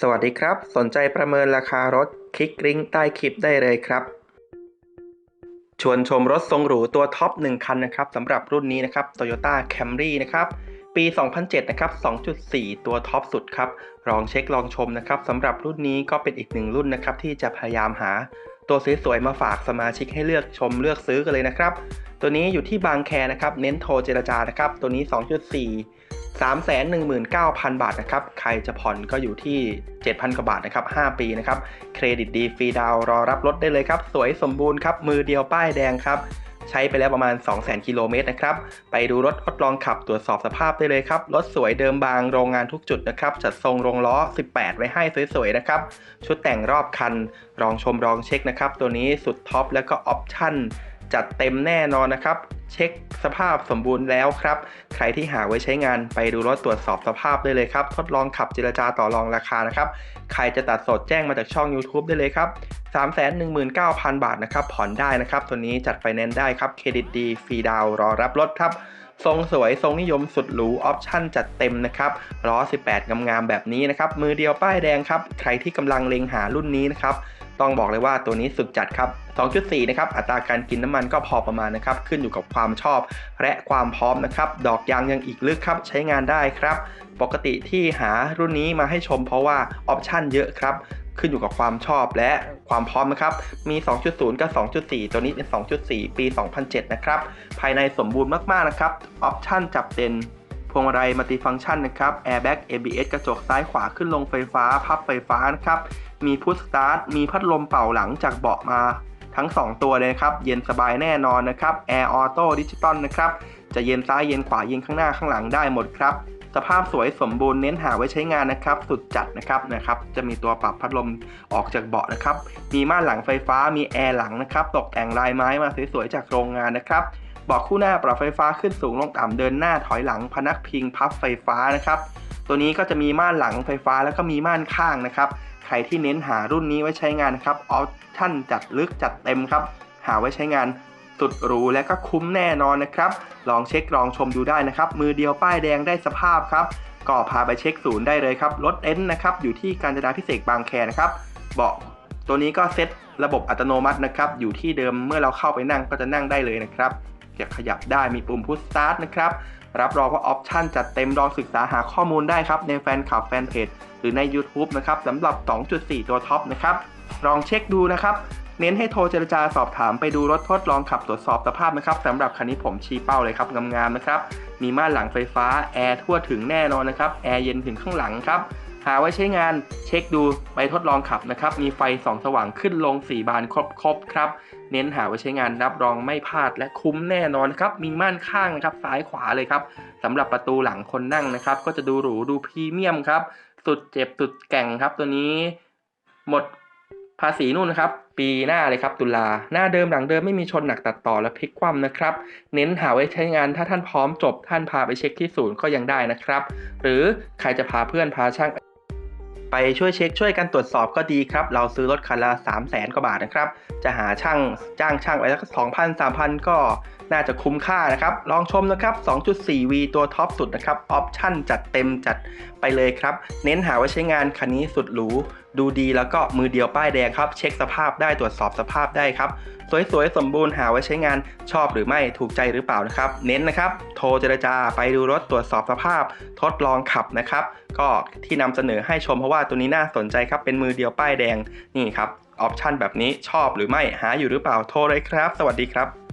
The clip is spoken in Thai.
สวัสดีครับ สนใจประเมินราคารถคลิกลิงก์ใต้คลิปได้เลยครับ ชวนชมรถทรงหรูตัวท็อป 1 คันนะครับสำหรับรุ่นนี้นะครับ Toyota Camry นะครับปี 2007 นะครับ 2.4 ตัวท็อปสุดครับ ลองเช็คลองชมนะครับสำหรับรุ่นนี้ก็เป็นอีกหนึ่งรุ่นนะครับที่จะพยายามหาตัวสวยๆมาฝากสมาชิกให้เลือกชมเลือกซื้อกันเลยนะครับ ตัวนี้อยู่ที่บางแคนะครับ เน้นโทรเจรจานะครับ ตัวนี้ 2.4 319,000 บาทนะครับ ใครจะผ่อนก็อยู่ที่ 7,000 กว่าบาทนะครับ 5 ปีนะครับ เครดิตดีฟรีดาวรอรับรถได้เลยครับ สวยสมบูรณ์ครับ มือเดียวป้ายแดงครับ ใช้ไปแล้วประมาณ 200,000 กิโลเมตรนะครับ ไปดูรถทดลองขับตรวจสอบสภาพได้เลยครับ รถสวยเดิมบางโรงงานทุกจุดนะครับ จัดทรงโรงล้อ 18 ไว้ให้สวยๆนะครับ ชุดแต่งรอบคันลองชมลองเช็คนะครับ ตัวนี้สุดท็อปแล้วก็ออปชั่น จัดเต็มแน่นอนนะครับ เช็คสภาพสมบูรณ์แล้วครับ ใครที่หาไว้ใช้งานไปดูรถตรวจสอบสภาพได้เลยครับ ทดลองขับเจรจาต่อรองราคานะครับ ใครจะตัดสดแจ้งมาจากช่อง YouTube ได้เลยครับ 319,000 บาทนะครับ ผ่อนได้นะครับ ตัวนี้จัดไฟแนนซ์ได้ครับ เครดิตดี ฟรีดาวรอรับรถครับ ทรงสวยทรงนิยมสุดหรูออปชั่นจัดเต็มนะครับล้อ 18 งามๆแบบนี้นะครับมือเดียวป้ายแดงครับใครที่กำลังเล็งหารุ่นนี้นะครับต้องบอกเลยว่าตัวนี้สุดจัดครับ 2.4 นะครับ อัตราการกินน้ำมันก็พอประมาณนะครับ ขึ้นอยู่กับความชอบ และความพร้อมนะครับ ดอกยางยังอีกลึกครับ ใช้งานได้ครับ ปกติที่หารุ่นนี้มาให้ชมเพราะว่าออปชั่นเยอะครับ ขึ้นอยู่กับความชอบและความพร้อมนะครับ มี 2.0 กับ 2.4 ตัวนี้เป็น 2.4 ปี 2007 นะครับ ภายในสมบูรณ์มากๆ นะครับ ออปชั่นจับเด่นพวงมาลัยมัลติฟังก์ชันนะครับ Airbag ABS กระจกซ้ายขวาขึ้นลงไฟฟ้า พับไฟฟ้านะครับ มีพุชสตาร์ท มีพัดลมเป่าหลังจากเบาะมาทั้ง 2 ตัวเลยนะครับ เย็นสบายแน่นอนนะครับ Air Auto Digital นะครับ จะเย็นซ้ายเย็นขวาเย็นข้างหน้าข้างหลังได้หมดครับ สภาพสวยสมบูรณ์เน้นหาไว้ใช้งานนะครับ สุดจัดนะครับนะครับ จะมีตัวปรับพัดลมออกจากเบาะนะครับ มีม่านหลังไฟฟ้า มีแอร์หลังนะครับ ตกแต่งลายไม้มาสวยๆจากโรงงานนะครับเบาะคู่หน้าปรับไฟฟ้าขึ้นสูงลงต่ำเดินหน้าถอยหลังพนักพิงพับไฟฟ้านะครับ ตัวนี้ก็จะมีม่านหลังไฟฟ้าแล้วก็มีม่านข้างนะครับ ใครที่เน้นหารุ่นนี้ไว้ใช้งานนะครับออปชั่นจัดลึกจัดเต็มครับ หาไว้ใช้งาน สุดหรูและก็คุ้มแน่นอนนะครับ ลองเช็คลองชมดูได้นะครับ มือเดียวป้ายแดงได้สภาพครับ ก็พาไปเช็คศูนย์ได้เลยครับ รถเอ็นนะครับ อยู่ที่การจนาพิเศษบางแคนะครับ เบาะตัวนี้ก็เซ็ตระบบอัตโนมัตินะครับ อยู่ที่เดิมเมื่อเราเข้าไปนั่งก็จะนั่งได้เลยนะครับจะขยับได้มีปุ่มพุชสตาร์ทนะครับ รับรองว่าออปชั่นจัดเต็มลองศึกษาหาข้อมูลได้ครับ ในแฟนคลับแฟนเพจหรือใน YouTube นะครับสำหรับ 2.4 ตัวท็อปนะครับ ลองเช็คดูนะครับ เน้นให้โทรเจรจาสอบถามไปดูรถทดลองขับตรวจสอบสภาพนะครับสำหรับคันนี้ผมชี้เป้าเลยครับงามๆนะครับ มีม่านหลังไฟฟ้าแอร์ทั่วถึงแน่นอนนะครับแอร์เย็นถึงข้างหลังครับหาไว้ใช้งานเช็คดูไปทดลองขับนะครับ มีไฟส่องสว่างขึ้นลง 4 บานครบๆครับ เน้นหาไว้ใช้งานรับรองไม่พลาดและคุ้มแน่นอนครับ มีม่านข้างนะครับซ้ายขวาเลยครับสำหรับประตูหลังคนนั่งนะครับ ก็จะดูหรูดูพรีเมียมครับ สุดเจ็บสุดแก่งครับตัวนี้ หมดภาษีนู่นนะครับ ปีหน้าเลยครับตุลาหน้าเดิมหลังเดิมไม่มีชนหนักตัดต่อและพลิกคว่ำนะครับ เน้นหาไว้ใช้งานถ้าท่านพร้อมจบท่านพาไปเช็คที่ศูนย์ก็ยังได้นะครับ หรือใครจะพาเพื่อนพาช่างไปช่วยเช็คช่วยกันตรวจสอบก็ดีครับ เราซื้อรถคันละ 3 0 0แสนกว่าบาทนะครับ จะหาช่างจ้างช่างไว้สัก2,000 3,000ก็น่าจะคุ้มค่านะครับ ลองชมนะครับ 2.4V ตัวท็อปสุดนะครับ ออปชั่นจัดเต็มจัดไปเลยครับ เน้นหาไว้ใช้งานคันนี้สุดหรู ดูดีแล้วก็มือเดียวป้ายแดงครับ เช็คสภาพได้ตรวจสอบสภาพได้ครับ สวยๆ สมบูรณ์หาไว้ใช้งานชอบหรือไม่ถูกใจหรือเปล่านะครับ เน้นนะครับ โทรเจรจาไปดูรถตรวจสอบสภาพ ทดลองขับนะครับ ก็ที่นำเสนอให้ชมเพราะว่าตัวนี้น่าสนใจครับ เป็นมือเดียวป้ายแดงนี่ครับออปชั่นแบบนี้ชอบหรือไม่หาอยู่หรือเปล่าโทรเลยครับ สวัสดีครับ